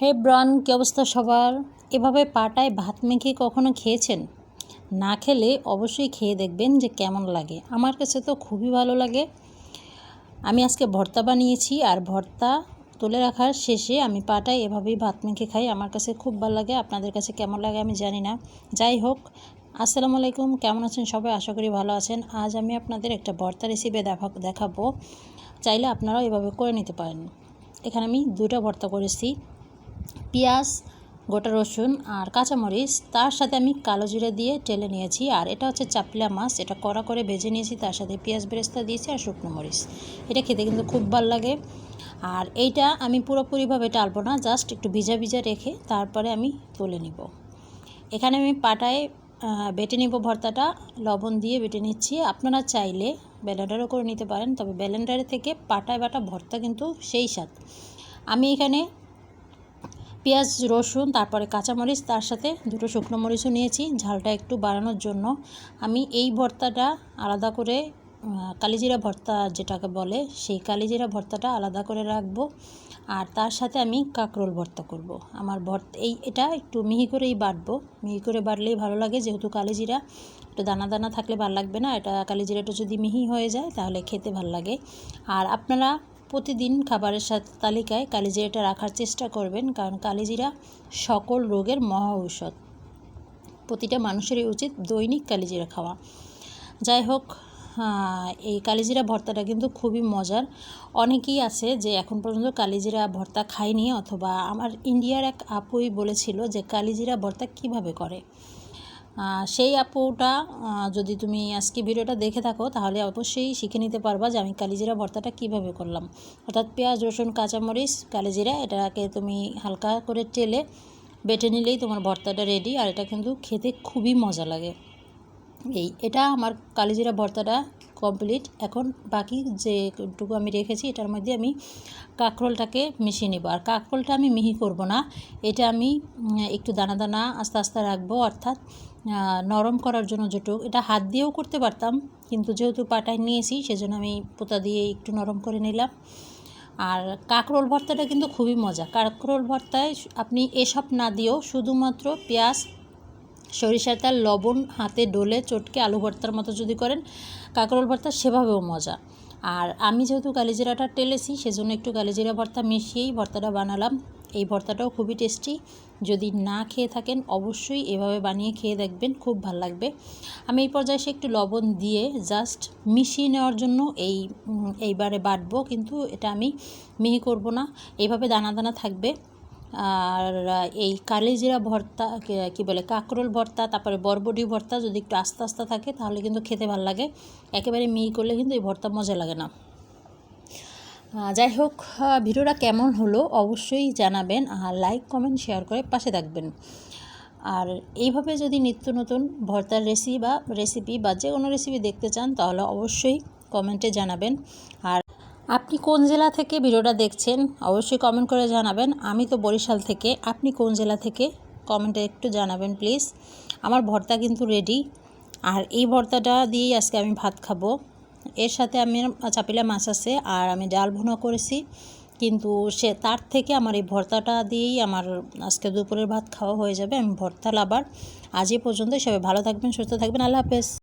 হে ব্রন, কী অবস্থা সবার? এভাবে পাটায় ভাত মেখে কখনো খেয়েছেন? না খেলে অবশ্যই খেয়ে দেখবেন যে কেমন লাগে। আমার কাছে তো খুবই ভালো লাগে। আমি আজকে ভর্তা বানিয়েছি আর ভর্তা তুলে রাখার শেষে আমি পাটায় এভাবেই ভাত মেখে খাই। আমার কাছে খুব ভালো লাগে। আপনাদের কাছে কেমন লাগে আমি জানি না। যাই হোক, আসসালামু আলাইকুম। কেমন আছেন সবাই? আশা করি ভালো আছেন। আজ আমি আপনাদের একটা ভর্তা রেসিপি দেখা, দেখাবো। চাইলে আপনারাও এভাবে করে নিতে পারেন। এখানে আমি দুটো ভর্তা করেছি। পেঁয়াজ, গোটা রসুন আর কাঁচামরিচ, তার সাথে আমি কালো জিরা দিয়ে টেলে নিয়েছি। আর এটা হচ্ছে চাপলা মাছ, এটা কড়া করে ভেজে নিয়েছি, তার সাথে পেঁয়াজ বেরেস্তা দিয়েছি আর শুকনো মরিচ। এটা খেতে কিন্তু খুব ভালো লাগে। আর এইটা আমি পুরোপুরিভাবে টালবো না, জাস্ট একটু ভিজা ভিজা রেখে তারপরে আমি তুলে নিব। এখানে আমি পাটায় বেটে নিব ভর্তাটা, লবণ দিয়ে বেটে নিচ্ছি। আপনারা চাইলে ব্যালেন্ডারও করে নিতে পারেন, তবে ব্যালেন্ডারে থেকে পাটায় বাটা ভর্তা কিন্তু সেই স্বাদ। আমি এখানে পেঁয়াজ, রসুন, তারপরে কাঁচামরিচ, তার সাথে দুটো শুকনো মরিচও নিয়েছি। ঝালটা একটু বাড়ানোর জন্য। আমি এই ভর্তাটা আলাদা করে কালিজিরা ভর্তা যেটাকে বলে, সেই কালিজিরা ভর্তাটা আলাদা করে রাখব। আর তার সাথে আমি কাঁকরোল ভর্তা করব। আমার ভর্তা, এই, এটা একটু মিহি করেই বাটবো। মিহি করে বাটলেই ভালো লাগে, যেহেতু কালিজিরা, একটু দানা দানা থাকলে ভালো লাগবে না। এটা কালিজিরাটা যদি মিহি হয়ে যায়, তাহলে খেতে ভালো লাগে। আর আপনারা প্রতিদিন খাবারের সাথে তালিকায় কালিজিরাটা রাখার চেষ্টা করবেন, কারণ কালিজিরা সকল রোগের মহা ঔষধ। প্রতিটা মানুষেরই উচিত দৈনিক কালিজিরা খাওয়া। যাই হোক এই কালিজিরা ভর্তাটা কিন্তু খুবই মজার। অনেকেই আছে যে এখন পর্যন্ত কালিজিরা ভর্তা খায়নি, অথবা আমার ইন্ডিয়ার এক আপুই বলেছিল যে কালিজিরা ভর্তা কীভাবে করে। সেই আপুটা যদি তুমি আজকে ভিডিওটা দেখে থাকো, তাহলে অবশ্যই শিখে নিতে পারবা যে আমি কালিজিরা ভর্তাটা কীভাবে করলাম। অর্থাৎ পেঁয়াজ, রসুন, কাঁচামরিচ, কালিজিরা, এটাকে তুমি হালকা করে টেলে বেটে নিলেই তোমার ভর্তাটা রেডি আর এটা কিন্তু খেতে খুবই মজা লাগে। এই এটা আমার কালিজিরা ভর্তাটা কমপ্লিট এখন বাকি যেটুকু আমি রেখেছি, এটার মধ্যে আমি কাঁকরোলটাকে মিশিয়ে নেব। আর কাঁকরোলটা আমি মিহি করব না। এটা আমি একটু দানা দানা আস্তে আস্তে রাখব, অর্থাৎ নরম করার জন্য যেটুকু। এটা হাত দিয়েও করতে পারতাম, কিন্তু যেহেতু পাটায় নিয়েছি, সেজন্য আমি পোতা দিয়ে একটু নরম করে নিলাম। আর কাঁকরোল ভর্তাটা কিন্তু খুবই মজা। কাঁকরোল ভর্তায় আপনি এসব না দিয়েও শুধুমাত্র পেঁয়াজ সরিষার তেল, লবণ, হাতে ডলে চটকে আলু ভর্তার মতো যদি করেন, কাঁকরোল ভর্তা সেভাবেও মজা। আর আমি যেহেতু কালিজিরাটা টেলেছি, সেজন্য একটু কালিজিরা ভর্তা মিশিয়েই ভর্তাটা বানালাম। এই ভর্তাটাও খুবই টেস্টি। যদি না খেয়ে থাকেন, অবশ্যই এভাবে বানিয়ে খেয়ে দেখবেন, খুব ভালো লাগবে। আমি এই পর্যায়ে সে একটু লবণ দিয়ে জাস্ট মিশিয়ে নেওয়ার জন্য এই এইবারে বাটবো, কিন্তু এটা আমি মিহি করব না। এইভাবে দানা দানা থাকবে। আর এই কালিজিরা ভর্তা, কি বলে, কাঁকরোল ভর্তা, তারপরে বরবটি ভর্তা যদি একটু আস্তে আস্তে থাকে তাহলে কিন্তু খেতে ভালো লাগে। একেবারে মিহি করলে কিন্তু এই ভর্তা মজা লাগে না। যাই হোক ভিডিওটা কেমন হলো অবশ্যই জানাবেন আর লাইক, কমেন্ট, শেয়ার করে পাশে থাকবেন। আর এইভাবে যদি নিত্য নতুন ভর্তার রেসিপি বা রেসিপি বা যে কোনো রেসিপি দেখতে চান তাহলে অবশ্যই কমেন্টে জানাবেন। আর আপনি কোন জেলা থেকে ভিডিওটা দেখছেন, অবশ্যই কমেন্ট করে জানাবেন। আমি তো বরিশাল থেকে। আপনি কোন জেলা থেকে? কমেন্টে একটু জানাবেন প্লিজ আমার ভর্তা কিন্তু রেডি আর এই ভর্তাটা দিয়েই আজকে আমি ভাত খাব। এর সাথে আমি চাপিলা মাছ আছে, আর আমি ডাল ভুনা করেছি। কিন্তু সে, তার থেকে আমার এই ভর্তাটা দিয়েই আমার আজকে দুপুরের ভাত খাওয়া হয়ে যাবে। আমি ভর্তা লাবার আজই পর্যন্ত সবাই ভালো থাকবেন, সুস্থ থাকবেন। আল্লাহ হাফেজ।